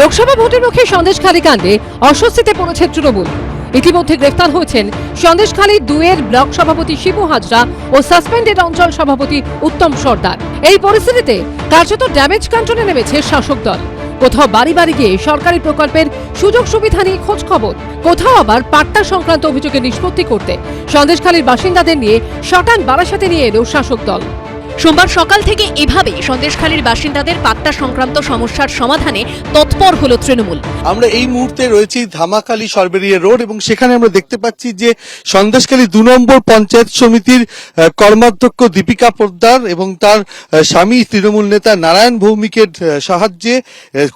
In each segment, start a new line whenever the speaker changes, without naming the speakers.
লোকসভা ভোটের মুখে সন্দেশখালী কাণ্ডে অস্বস্তিতে পড়েছে তৃণমূল। ইতিমধ্যে গ্রেফতার হয়েছেন সন্দেশখালী দুয়ের ব্লক সভাপতি শিবু হাজরা ও সাসপেন্ডেড অঞ্চল সভাপতি উত্তম সর্দার। এই পরিস্থিতিতে কার্যত ড্যামেজ কন্ট্রোলে নেমেছে শাসক দল। কোথাও বাড়ি বাড়ি গিয়ে সরকারি প্রকল্পের সুযোগ সুবিধা নিয়ে খোঁজ খবর, কোথাও আবার পাট্টা সংক্রান্ত অভিযোগের নিষ্পত্তি করতে সন্দেশখালীর বাসিন্দাদের নিয়ে শটান বারাসাতে নিয়ে এলো শাসক দল।
সোমবার সকাল থেকে এভাবেই সন্দেশখালীর বাসিন্দাদের পাত্তা সংক্রান্ত সমস্যার সমাধানে তৎপর হল তৃণমূল।
আমরা এই মুহূর্তে রয়েছি ধামাকালী সরবেরিয়া রোড এবং সেখানে আমরা দেখতে পাচ্ছি যে সন্দেশখালী দু নম্বর পঞ্চায়েত সমিতির কর্মাধ্যক্ষ দীপিকা পোদ্দার এবং তার স্বামী তৃণমূল নেতা নারায়ণ ভৌমিকের সাহায্যে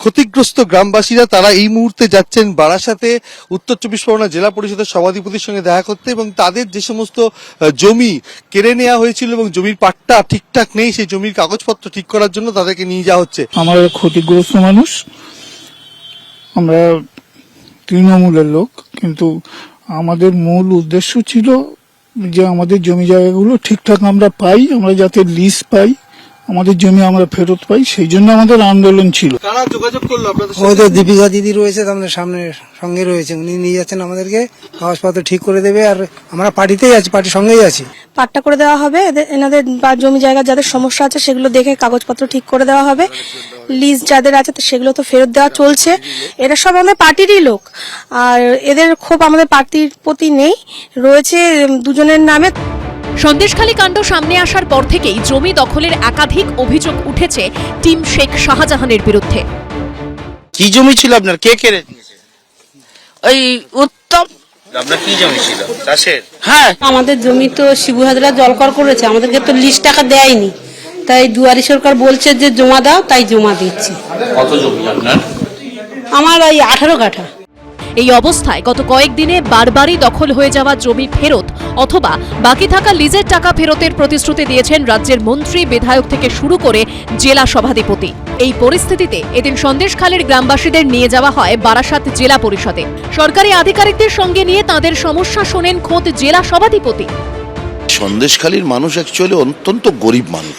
ক্ষতিগ্রস্ত গ্রামবাসীরা তারা এই মুহূর্তে যাচ্ছেন বারাসাতে, উত্তর চব্বিশ পরগনা জেলা পরিষদের সভাধিপতির সঙ্গে দেখা করতে এবং তাদের যে সমস্ত জমি কেড়ে নেওয়া হয়েছিল এবং জমির পাট্টা ঠিকঠাক নেই সেই জমির কাগজপত্র ঠিক করার জন্য তাদেরকে নিয়ে যাওয়া হচ্ছে।
আমরা ক্ষতিগ্রস্ত মানুষ। আমরা তৃণমূলের লোক কিন্তু আমাদের মূল উদ্দেশ্য ছিল যে আমাদের জমি জায়গাগুলো ঠিকঠাক আমরা পাই আমরা যাতে লিজ পাই আমাদের জমি আমরা ফেরত পাই সেই জন্য আমাদের আন্দোলন ছিল।
কারা যোগাযোগ করল আপনাদের
দীপিকা দিদি রয়েছে আমাদের সামনে সঙ্গে রয়েছে। উনি নিয়ে যাচ্ছেন আমাদেরকে কাগজপত্র ঠিক করে দেবে আর আমরা পার্টিতেই আছি পার্টির সঙ্গেই আছি।
পাট্টা করে দেওয়া হবে। এদের- এনাদের বা জমি জায়গা যাদের সমস্যা আছে সেগুলো দেখে কাগজপত্র ঠিক করে দেওয়া হবে। লিজ যাদের আছে তো সেগুলো তো ফেরত দেওয়া চলছে। এরা সব আমাদের পার্টিরই লোক। আর এদের ক্ষোভ আমাদের পার্টির প্রতি নেই। রয়েছে দুজনের নামে।
সন্দেশখালী কাণ্ড সামনে আসার পর থেকেই জমি দখলের একাধিক অভিযোগ উঠেছে টিম শেখ শাহজাহানের বিরুদ্ধে।
কি জমি ছিল আপনার? কে কেড়ে নিয়েছে?
ওই উত্তম
আপনার কি জমি ছিল? চাষের?
হ্যাঁ। আমাদের জমি তো শিবু হাজরা জলকর করেছে আমাদেরকে তো লিস্ট টাকা দেয়নি। তাই দুয়ারি সরকার বলছে যে জমা দাও তাই জমা দিচ্ছি।
কত জমি আপনার?
আমার ওই আঠারো কাঠা।
এই অবস্থায় গত কয়েকদিনে বারবারই দখল হয়ে যাওয়া জমি ফেরত অথবা বাকি থাকা লিজের টাকা ফেরতের প্রতিশ্রুতি দিয়েছেন রাজ্যের মন্ত্রী, বিধায়ক থেকে শুরু করে জেলা সভাধিপতি। এই পরিস্থিতিতে এদিন সন্দেশখালীর গ্রামবাসীদের নিয়ে যাওয়া হয় বারাসাত জেলা পরিষদে। সরকারি আধিকারিকদের সঙ্গে নিয়ে তাদের সমস্যা শোনেন খোদ জেলা সভাধিপতি।
সন্দেশখালীর মানুষ অ্যাকচুয়ালি অত্যন্ত গরিব মানুষ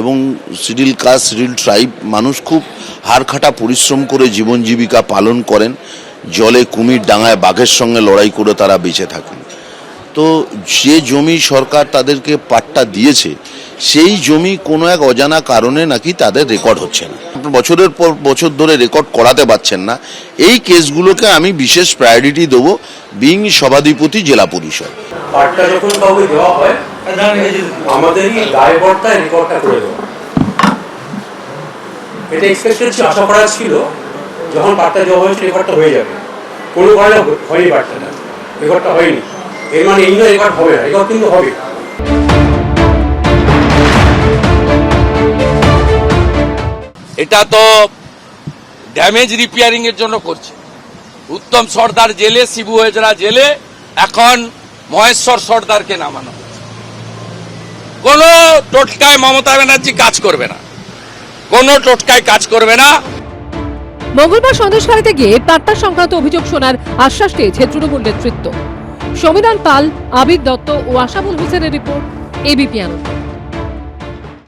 এবং সিডিল কাস্ট, সিডিল ট্রাইব মানুষ খুব হাড়খাটা পরিশ্রম করে জীবন জীবিকা পালন করেন। জলে কুমির ডাঙায় বাঘের সঙ্গে লড়াই করে তারা বেঁচে থাকেন। তো যে জমি সরকার তাদেরকে পাট্টা দিয়েছে, সেই জমি কোনো এক অজানা কারণে নাকি তাদের রেকর্ড হচ্ছে না। বছরের পর বছর ধরে রেকর্ড করাতে পারছেন না। এই কেসগুলোকে আমি বিশেষ প্রায়োরিটি দেবো বিং সভাধিপতি জেলা পরিষদ।
যখন পার্টটা দেওয়া হয়েছে রেকর্ডটা হয়ে যাবে। কোনো কারণে হয়নি পার্টটা না রেকর্ডটা হয়নি। এর মানে এই নয়, রেকর্ড হবে না। রেকর্ড কিন্তু হবে।
এটা তো ড্যামেজ রিপেয়ারিং এর জন্য করছে। উত্তম সর্দার জেলে, শিবু হেজরা জেলে, এখন মহেশ্বর সর্দারকে নামানো হয়েছে। কোনো টোটকায় মমতা ব্যানার্জি কাজ করবে না। কোনো টোটকায় কাজ করবে না।
মঙ্গলবার সন্দেশখালীতে গিয়ে পাট্টা সংক্রান্ত অভিযোগ শোনার আশ্বাস দিয়েছে তৃণমূল নেতৃত্ব। সমীরণ পাল, আবির দত্ত ও আশাবুল হোসেনের রিপোর্ট এবিপি আনন্দ।